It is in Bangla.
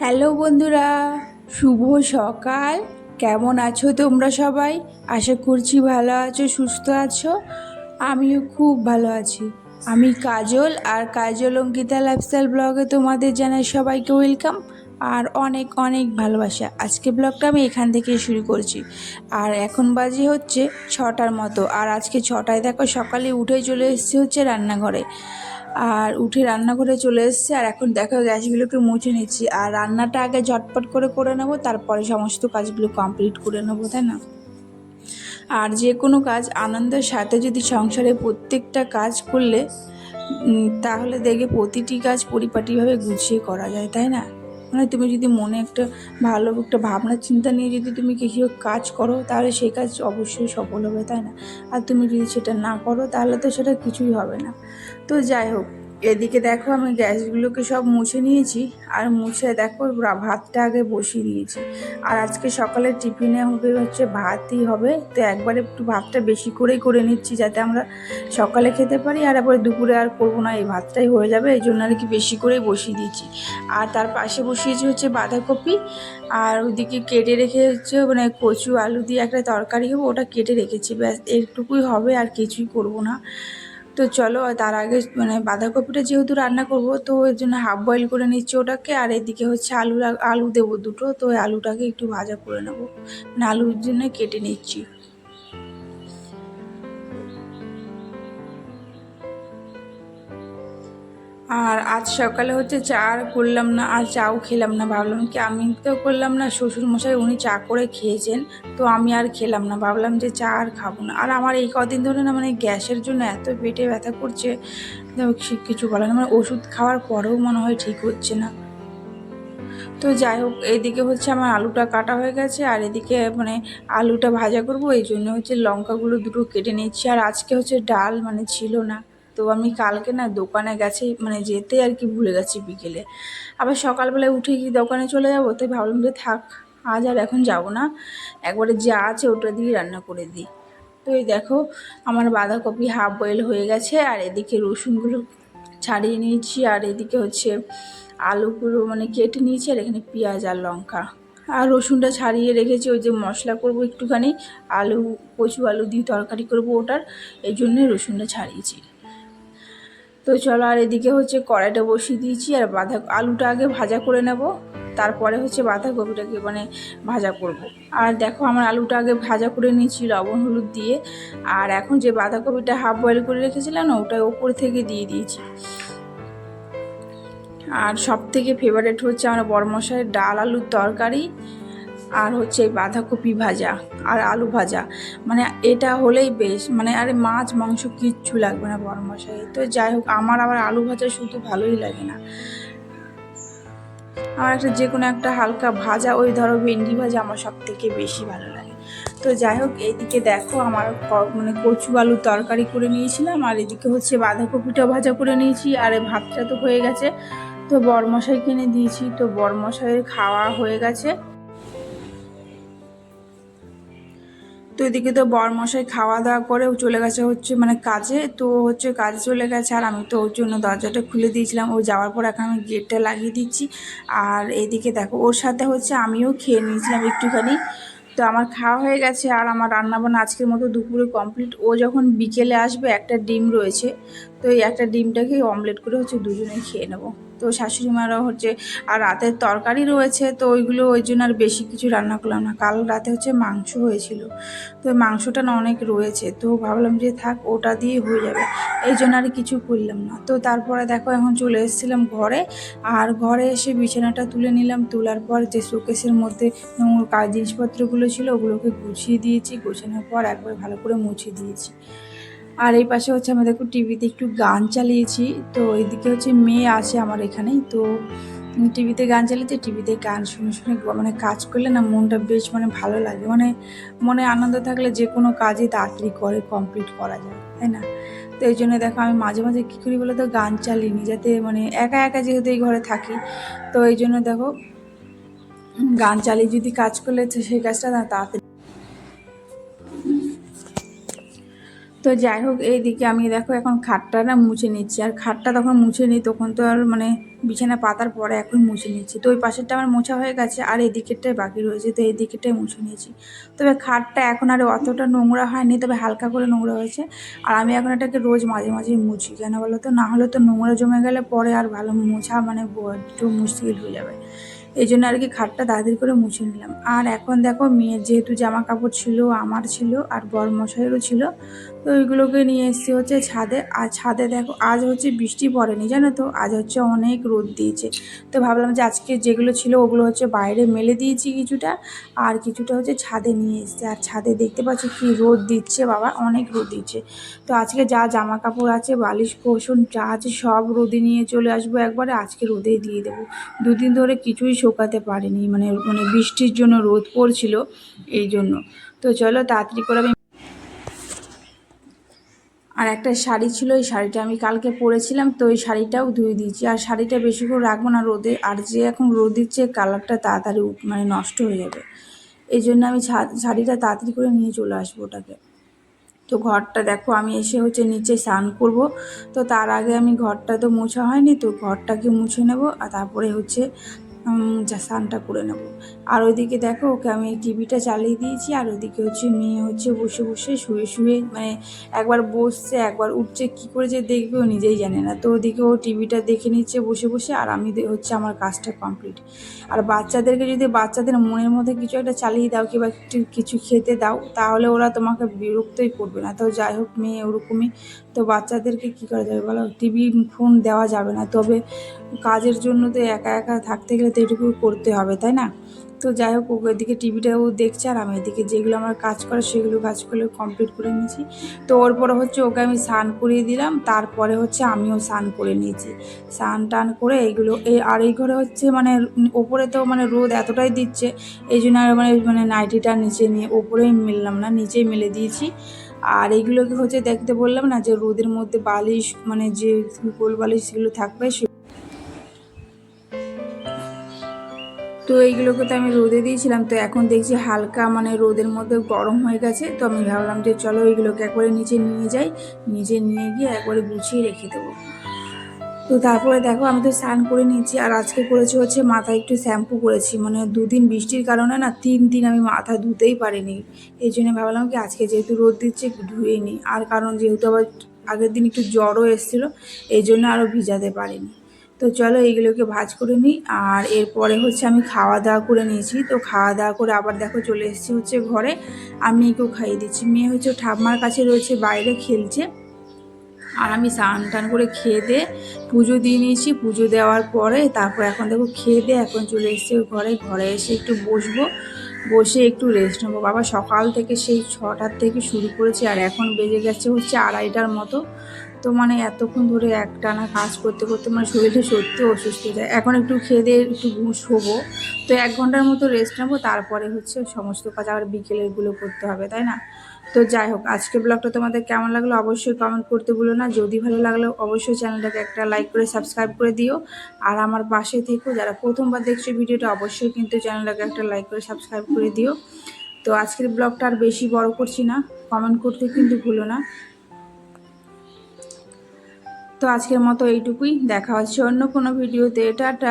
হ্যালো বন্ধুরা, শুভ সকাল। কেমন আছো তোমরা সবাই? আশা করছি ভালো আছো, সুস্থ আছো। আমিও খুব ভালো আছি। আমি কাজল আর কাজল অঙ্কিতা লাইফস্টাইল ব্লগে তোমাদের জানাই সবাইকে ওয়েলকাম আর অনেক অনেক ভালোবাসা। আজকে ব্লগটা আমি এখান থেকে শুরু করছি। আর এখন বাজে হচ্ছে ছটার মতো। আর আজকে ছটায় দেখো সকালে উঠে চলে এসেছে হচ্ছে রান্নাঘরে। আর উঠে রান্নাঘরে চলে এসছে, আর এখন দেখো গ্যাসগুলোকে মুছে নিচ্ছি। আর রান্নাটা আগে ঝটপট করে করে নেব, তারপরে সমস্ত কাজগুলো কমপ্লিট করে নেব, তাই না? আর যে কোনো কাজ, আনন্দের সাথে যদি সংসারে প্রত্যেকটা কাজ করলে তাহলে দেখে প্রতিটি কাজ পরিপাটিভাবে গুছিয়ে করা যায়, তাই না? মানে তুমি যদি মনে একটা ভালো একটা ভাবনা, চিন্তা নিয়ে যদি তুমি কিছু কাজ করো, তাহলে সেই কাজ অবশ্যই সফল হবে, তাই না? আর তুমি যদি সেটা না করো, তাহলে তো সেটা কিছুই হবে না। তো যাই হোক এদিকে দেখো আমি গ্যাসগুলোকে সব মুছে নিয়েছি, আর মুছে দেখো ভাতটা আগে বসিয়ে দিয়েছি। আর আজকে সকালে টিফিনে হবে হচ্ছে ভাতই হবে, তো একবারে একটু ভাতটা বেশি করেই করে নিচ্ছি যাতে আমরা সকালে খেতে পারি, আর এরপরে দুপুরে আর করব না, এই ভাতটাই হয়ে যাবে, এই জন্য আর কি বেশি করেই বসিয়ে দিয়েছি। আর তার পাশে বসিয়েছি হচ্ছে বাঁধাকপি, আর ওদিকে কেটে রেখে হচ্ছে মানে কচু আলু দিয়ে একটা তরকারি হবে, ওটা কেটে রেখেছি, ব্যাস, এইটুকুই হবে, আর কিছুই করব না। তো চলো তার আগে মানে বাঁধাকপিটা যেহেতু রান্না করব, তো এর জন্য হাফ বয়েল করে নিচ্ছি ওটাকে, আর এদিকে হচ্ছে আলু আলু দেবো দুটো, তো আলুটাকে একটু ভাজা করে নেব। মানে আলুর জন্য কেটে নিচ্ছি। আর আজ সকালে হচ্ছে চা আর করলাম না, আর চাও খেলাম না। ভাবলাম কি আমি তো করলাম না শ্বশুর মশাই উনি চা করে খেয়েছেন, তো আমি আর খেলাম না। ভাবলাম যে চা আর খাব না। আর আমার এই কদিন ধরে না মানে গ্যাসের জন্য এত পেটে ব্যথা করছে কিছু বলে না মানে ওষুধ খাওয়ার পরেও মনে হয় ঠিক হচ্ছে না। তো যাই হোক, এদিকে হচ্ছে আমার আলুটা কাটা হয়ে গেছে, আর এদিকে মানে আলুটা ভাজা করব, এই জন্য হচ্ছে লঙ্কাগুলো দুটো কেটে নিচ্ছি। আর আজকে হচ্ছে ডাল মানে ছিল না। তো আমি কালকে না দোকানে গেছি মানে যেতে আর কি ভুলে গেছি বিকেলে। আবার সকালবেলায় উঠে কি দোকানে চলে যাব, তাই ভাবলাম যে থাক, আজ আর এখন যাব না। একবারে যা আছে ওটা দিয়ে রান্না করে দিই। তো এই দেখো, আমার বাঁধাকপি হাফ বয়েল হয়ে গেছে, আর এদিকে রসুনগুলো ছাড়িয়ে নিয়েছি, আর এদিকে হচ্ছে আলুগুলো মানে কেটে নিয়েছি, আর এখানে পেঁয়াজ আর লঙ্কা। আর রসুনটা ছাড়িয়ে রেখেছি, ওই যে মশলা করব একটুখানি, আলু, কচু আলু দিয়ে তরকারি করব ওটার এই জন্যই রসুনটা ছাড়িয়েছি। তো চলো আর এদিকে হচ্ছে কড়াইটা বসিয়ে দিয়েছি আর বাঁধা আলুটা আগে ভাজা করে নেব। তারপরে হচ্ছে বাঁধাকপিটাকে মানে ভাজা করব। আর দেখো আমার আলুটা আগে ভাজা করে নিয়েছি লবণ, হলুদ দিয়ে। আর এখন যে বাঁধাকপিটা হাফ বয়েল করে রেখেছিলাম না ওটা ওপর থেকে দিয়ে দিয়েছি। আর সব থেকে ফেভারেট হচ্ছে আমার বড়মশাইয়ের ডাল আলুর তরকারি। আর হচ্ছে বাঁধাকপি ভাজা আর আলু ভাজা। মানে এটা হলেই বেশ। মানে আরে মাছ, মাংস কিচ্ছু লাগবে না বড়মশাই তো যাই হোক, আমার আবার আলু ভাজা শুধু ভালোই লাগে না। আমার একটা যে কোনো একটা হালকা ভাজা, ওই ধরো ভেন্ডি ভাজা আমার সব থেকে বেশি ভালো লাগে। তো যাই হোক এইদিকে দেখো আমার মানে কচু আলু তরকারি করে নিয়েছিলাম, আর এদিকে হচ্ছে বাঁধাকপিটা ভাজা করে নিয়েছি। আর ভাতটা তো হয়ে গেছে। তো বরমশাই কিনে দিয়েছি। তো বরমশাইয়ের খাওয়া হয়ে গেছে। তো এদিকে তো বরমশাই খাওয়া দাওয়া করে ও চলে গেছে হচ্ছে মানে কাজে, তো হচ্ছে কাজে চলে গেছে আর আমি তো ওর জন্য দরজাটা খুলে দিয়েছিলাম। ও যাওয়ার পর এখন আমি গেটটা লাগিয়ে দিচ্ছি। আর এদিকে দেখো, ওর সাথে হচ্ছে আমিও খেয়ে নিয়েছিলাম একটুখানি। তো আমার খাওয়া হয়ে গেছে আর আমার রান্নাবান্না আজকের মতো দুপুরে কমপ্লিট। ও যখন বিকেলে আসবে একটা ডিম রয়েছে তো এই একটা ডিমটাকে অমলেট করে হচ্ছে দুজনে খেয়ে নেব। তো শাশুড়ি মারা হচ্ছে, আর রাতের তরকারি রয়েছে, তো ওইগুলো ওই জন্য আর বেশি কিছু রান্না করলাম না। কাল রাতে হচ্ছে মাংস হয়েছিল, তো মাংসটা না অনেক রয়েছে, তো ভাবলাম যে থাক ওটা দিয়ে হয়ে যাবে। এই জন্য আর কিছু করলাম না। তো তারপরে দেখো এখন চলে এসেছিলাম ঘরে, আর ঘরে এসে বিছানাটা তুলে নিলাম। তোলার পর যে শোকেসের মধ্যে কাজ জিনিসপত্রগুলো ছিল, ওগুলোকে গুছিয়ে দিয়েছি। গোছানোর পর একবার ভালো করে মুছে দিয়েছি। আর এই পাশে হচ্ছে আমি দেখো টিভিতে একটু গান চালিয়েছি, তো এইদিকে হচ্ছে মেয়ে আছে আমার এখানেই, তো টিভিতে গান চালিয়েছে টিভিতে গান শুনে শুনে মানে কাজ করলে না মনটা বেশ মানে ভালো লাগে। মানে মনে আনন্দ থাকলে যে কোনো কাজই তাড়াতাড়ি করে কমপ্লিট করা যায়, তাই না? তো এই জন্য দেখো আমি মাঝে মাঝে কী করি বলে তো গান চালিয়ে নিই যাতে মানে একা একা যেহেতু এই ঘরে থাকি, তো এই জন্য দেখো, গান চালিয়ে যদি কাজ করলে সেই কাজটা না তাড়াতাড়ি তো যাই হোক, এইদিকে আমি দেখো এখন খাটটা না মুছে নিচ্ছি। আর খাটটা তখন মুছে নিই, তখন তো আর মানে বিছানা পাতার পরে এখন মুছে নিচ্ছি। তো ওই পাশেরটা আমার মোছা হয়ে গেছে, আর এই দিকেরটাই বাকি রয়েছে, তো এই দিকেরটাই মুছে নিয়েছি। তবে খাটটা এখন আর অতটা নোংরা হয়নি, তবে হালকা করে নোংরা হয়েছে। আর আমি এখন এটাকে রোজ মাঝে মাঝে মুছি, কেন বলো তো? না হলে তো নোংরা জমে গেলে পরে আর ভালো মোছা মানে একটু মুশকিল হয়ে যাবে। এই জন্য আর কি খাটটা তাড়াতাড়ি করে মুছে নিলাম। আর এখন দেখো মেয়ের যেহেতু জামা কাপড় ছিল, আমার ছিল, আর বর মশাইয়েরও ছিল তো ওইগুলোকে নিয়ে এসেছি হচ্ছে ছাদে। আর ছাদে দেখো, আজ হচ্ছে বৃষ্টি পড়েনি, জানো তো? আজ হচ্ছে অনেক রোদ দিয়েছে। তো ভাবলাম যে আজকে যেগুলো ছিল ওগুলো হচ্ছে বাইরে মেলে দিয়েছি কিছুটা। আর কিছুটা হচ্ছে ছাদে নিয়ে এসেছি। আর ছাদে দেখতে পাচ্ছি কি রোদ দিচ্ছে বাবা, অনেক রোদ দিচ্ছে। তো আজকে যা জামা কাপড় আছে, বালিশ, পোষণ, যা আছে সব রোদে নিয়ে চলে আসব একবারে। আজকে রোদেই দিয়ে দেবো। দুদিন ধরে কিছুই শোকাতে পারিনি মানে মানে বৃষ্টির জন্য রোদ পড়ছিল এই জন্য। তো চলো তাড়াতাড়ি করে আমি আর একটা শাড়ি ছিল ওই শাড়িটা আমি কালকে পরেছিলাম, তো ওই শাড়িটাও ধুয়ে দিয়েছি। আর শাড়িটা বেশিক্ষণ রাখব না রোদে, আর যে এখন রোদ দিচ্ছে কালারটা তাড়াতাড়ি মানে নষ্ট হয়ে যাবে। এই জন্য আমি শাড়িটা তাড়াতাড়ি করে নিয়ে চলে আসব ওটাকে। তো ঘরটা দেখো, আমি এসে হচ্ছে নিচে স্নান করব। তো তার আগে আমি ঘরটা তো মোছা হয়নি, তো ঘরটাকে মুছে নেব, আর তারপরে হচ্ছে যা স্নানটা করে নেব। আর ওইদিকে দেখো, ওকে আমি টিভিটা চালিয়ে দিয়েছি, আর ওইদিকে হচ্ছে মেয়ে হচ্ছে বসে বসে শুয়ে শুয়ে মানে একবার বসছে, একবার উঠছে, কি করে যে দেখবে ও নিজেই জানে না। তো ওদিকে ও টিভিটা দেখে নিচ্ছে বসে বসে, আর আমি হচ্ছে আমার কাজটা কমপ্লিট আর বাচ্চাদেরকে যদি বাচ্চাদের মনের মধ্যে কিছু একটা চালিয়ে দাও, কিংবা কিছু খেতে দাও, তাহলে ওরা তোমাকে বিরক্তই করবে না। তো যাই হোক, মেয়ে ওরকমই তো বাচ্চাদেরকে কী করা যাবে বলো? টিভি ফোন দেওয়া যাবে না। তবে কাজের জন্য তো একা একা থাকতে গেলে তো এটুকু করতে হবে, তাই না? তো যাই হোক ওকে এদিকে টিভিটাও দেখছে আর আমি এদিকে যেগুলো আমার কাজ করে সেগুলো কাজ করে কমপ্লিট করে নিয়েছি। তো ওর পরে হচ্ছে ওকে আমি স্নান করিয়ে দিলাম, তারপরে হচ্ছে আমিও স্নান করে নিয়েছি। স্নান টান করে এইগুলো এই আর এই ঘরে হচ্ছে মানে ওপরে তো মানে রোদ এতটাই দিচ্ছে, এই জন্য আর মানে মানে নাইটিটা নিচে নিয়ে ওপরেই মেললাম না, নিচেই মেলে দিয়েছি। আর এইগুলোকে হচ্ছে দেখতে বললাম না যে রোদের মধ্যে বালিশ মানে যে গোল বালিশ সেগুলো থাকবে তো এইগুলোকে তো আমি রোদে দিয়েছিলাম, তো এখন দেখছি হালকা মানে রোদের মধ্যে গরম হয়ে গেছে, তো আমি ভাবলাম যে চলো এইগুলোকে একবারে নিচে নিয়ে যাই, নিচে নিয়ে গিয়ে একবারে গুছিয়ে রেখে দেবো। তো তারপরে দেখো আমি তো স্নান করে নিয়েছি, আর আজকে করেছি হচ্ছে মাথায় একটু শ্যাম্পু করেছি মানে দুদিন বৃষ্টির কারণে না তিন দিন আমি মাথা ধুতেই পারিনি, এই জন্য ভাবলাম কি আজকে যেহেতু রোদ দিচ্ছে ধুয়ে নিই, আর কারণ যেহেতু আবার আগের দিন একটু জ্বরও এসেছিল, এই জন্য আরও ভিজাতে পারিনি। তো চলো এইগুলোকে ভাজ করে নিই। আর এরপরে হচ্ছে আমি খাওয়া দাওয়া করে নিয়েছি। তো খাওয়া দাওয়া করে আবার দেখো চলে এসেছি হচ্ছে ঘরে। আমি একেও খাইয়ে দিচ্ছি। মেয়ে হচ্ছে ঠাম্মার কাছে রয়েছে, বাইরে খেলছে। আর আমি স্নান টান করে খেয়ে দিয়ে পুজো দিয়ে নিয়েছি। পুজো দেওয়ার পরে তারপর এখন দেখো খেয়ে দিয়ে এখন চলে এসেছি ঘরে। ঘরে এসে একটু বসবো। বসে একটু রেস্ট নেব। বাবা সকাল থেকে সেই ছটার থেকে শুরু করেছি আর এখন বেজে গেছে হচ্ছে আড়াইটার মতো। তো মানে এতক্ষণ ধরে একটানা কাজ করতে করতে মানে শরীরটা সত্যি অসুস্থ হয়ে যায়। এখন একটু খেয়ে দিয়ে একটু শোবো। তো এক ঘণ্টার মতো রেস্ট নেব, তারপরে হচ্ছে সমস্ত কাজ আবার বিকেলেরগুলো করতে হবে, তাই না? তো যাই হোক, আজকে ব্লগটা তোমাদের কেমন লাগল অবশ্যই কমেন্ট করতে ভুলো না। যদি ভালো লাগল অবশ্যই চ্যানেলটাকে একটা লাইক করে সাবস্ক্রাইব করে দিও। আর আমার পাশে থেকো, যারা প্রথমবার দেখছ ভিডিওটা অবশ্যই কিন্তু চ্যানেলটাকে একটা লাইক করে সাবস্ক্রাইব করে দিও। তো আজকের ব্লগটা আর বেশি বড় করছি না কমেন্ট করতে কিন্তু ভুলো না। তো আজকের মতো এইটুকুই। দেখা হচ্ছে অন্য কোনো ভিডিওতে। টাটা।